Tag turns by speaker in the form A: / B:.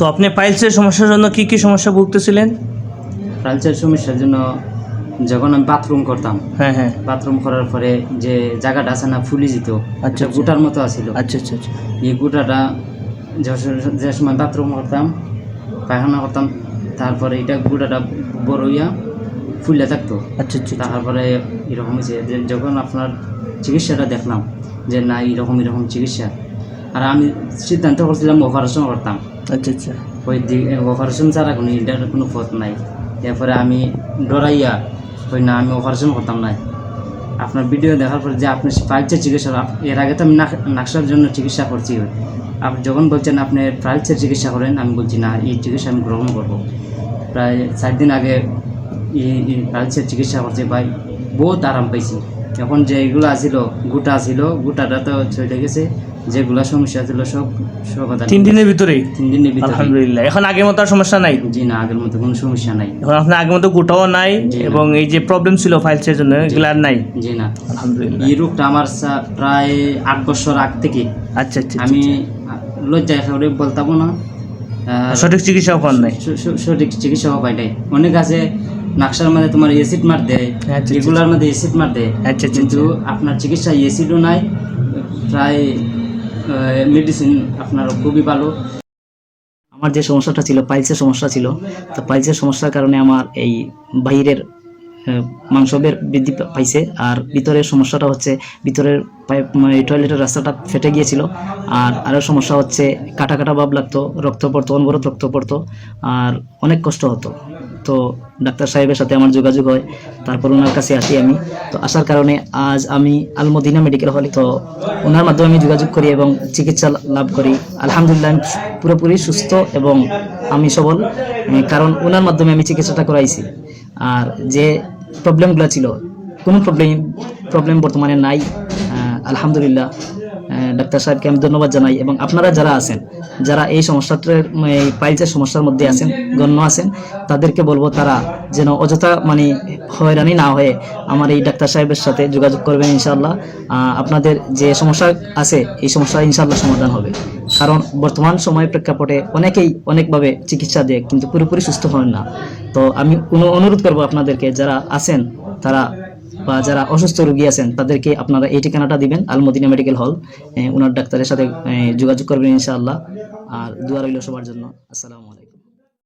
A: তো আপনি পাইলসের সমস্যার জন্য কি কি সমস্যা ভুগতেছিলেন?
B: পাইলসের সমস্যার জন্য যখন আমি বাথরুম করতাম
A: হ্যাঁ হ্যাঁ।
B: বাথরুম করার পরে যে জায়গাটা আছে না ফুলে যেত
A: আচ্ছা,
B: একটা গুটার মতো আছিল।
A: আচ্ছা আচ্ছা আচ্ছা।
B: এই গুটাটা যে সময় বাথরুম করতাম পায়খানা করতাম তারপরে এটা গুটাটা বড় হইয়া ফুলে থাকতো।
A: আচ্ছা আচ্ছা আচ্ছা।
B: তারপরে এরকম হয়েছে যে যখন আপনার চিকিৎসাটা দেখলাম যে না এরকম এরকম চিকিৎসা। আর আমি সিদ্ধান্ত করছিলাম অপারেশন করতাম।
A: আচ্ছা আচ্ছা।
B: ওই অপারেশন ছাড়া কোনো, এটার কোনো পথ নাই। এরপরে আমি ডরাইয়া ওই না, আমি অপারেশন করতাম না আপনার ভিডিও দেখার পর যে আপনি প্রাইলসের চিকিৎসা, এর আগে তো আমি নাক- নাকশার জন্য চিকিৎসা করছি। আপনি যখন বলছেন আপনি প্রাইলসের চিকিৎসা করেন, আমি বলছি, না, এই চিকিৎসা আমি গ্রহণ করব। প্রায় চার দিন আগে এই প্রাইলসের চিকিৎসা করছি, ভাই, বহুত আরাম পাইছি। এখন যে এগুলো আছিল গোটা ছিল গোটাটা তো চলে গেছে। যেগুলো সমস্যা ছিল সব সব
A: তিন দিনের ভিতরেই?
B: তিন দিনের ভিতরে
A: আলহামদুলিল্লাহ। এখন আগের মতো আর সমস্যা নাই?
B: জি না আগের মতো কোনো সমস্যা নাই।
A: এখন আপনার আগের মতো গোটাও নাই এবং এই যে প্রবলেম ছিল ফাইলসের জন্য এগুলো আর নাই?
B: জি না।
A: আলহামদুলিল্লাহ।
B: এই রোগটা আমার প্রায় আট বছর আগ থেকে।
A: আচ্ছা আচ্ছা
B: আমি লজ্জায় করে বলতাম না।
A: সঠিক চিকিৎসাও করেন নাই?
B: সঠিক চিকিৎসাও পাই নাই। অনেক আছে নাকশার মধ্যে তোমার এসিড মার দেয়
A: আচ্ছা, আচ্ছা,
B: মধ্যে এসিড মার দেয়।
A: আচ্ছা আচ্ছা
B: কিন্তু আপনার চিকিৎসা এসিডও নাই প্রায় মেডিসিন আপনার খুবই ভালো।
C: আমার যে সমস্যাটা ছিল পাইলসের সমস্যা ছিল তো পাইলসের সমস্যার কারণে আমার এই বাইরের আহ, মাংসবের বৃদ্ধি পাইছে। আর ভিতরের সমস্যাটা হচ্ছে ভিতরের পাইপ মানে টয়লেটের রাস্তাটা ফেটে গিয়েছিল। আর আরও সমস্যা হচ্ছে কাটা কাটা ভাব লাগতো রক্ত পড়তো অনবরত রক্ত পড়তো আর অনেক কষ্ট হতো। তো ডাক্তার সাহেবের সাথে আমার যোগাযোগ হয়। তারপর ওনার কাছে আসি আমি। তো আসার কারণে আজ আমি আলমদিনা মেডিকেল হলে তো ওনার মাধ্যমে আমি যোগাযোগ করি এবং চিকিৎসা লাভ করি। আলহামদুলিল্লাহ আমি পুরোপুরি সুস্থ এবং আমি সবল। কারণ ওনার মাধ্যমে আমি চিকিৎসাটা করাইছি। আর যে প্রবলেমগুলো ছিল, কোনো প্রবলেম প্রবলেম বর্তমানে নাই। আলহামদুলিল্লাহ। ডাক্তার সাহেবকে আমি ধন্যবাদ জানাই এবং আপনারা যারা আছেন, যারা এই সমস্যাটার পাইলসের সমস্যার মধ্যে আছেন, গণ্য আছেন, তাদেরকে বলব তারা যেন অযথা মানে হয়রানি না হয়ে আমার এই ডাক্তার সাহেবের সাথে যোগাযোগ করবেন ইনশাল্লাহ আপনাদের যে সমস্যা আছে, এই সমস্যা ইনশাল্লাহ সমাধান হবে। কারণ বর্তমান সময় প্রেক্ষাপটে অনেকেই অনেকভাবে চিকিৎসা দেয়, কিন্তু পুরোপুরি সুস্থ হন না। তো আমি অনু- অনুরোধ করব আপনাদেরকে, যারা আছেন, তারা বা যারা অসুস্থ রুগী আছেন, তাদেরকে আপনারা এই ঠিকানাটা দিবেন, আলমদিনা মেডিকেল হল। ওনার ডাক্তারের সাথে যোগাযোগ করবেন ইনশাআল্লাহ। আর দুয়ার রইল সবার জন্য। আসসালামু আলাইকুম।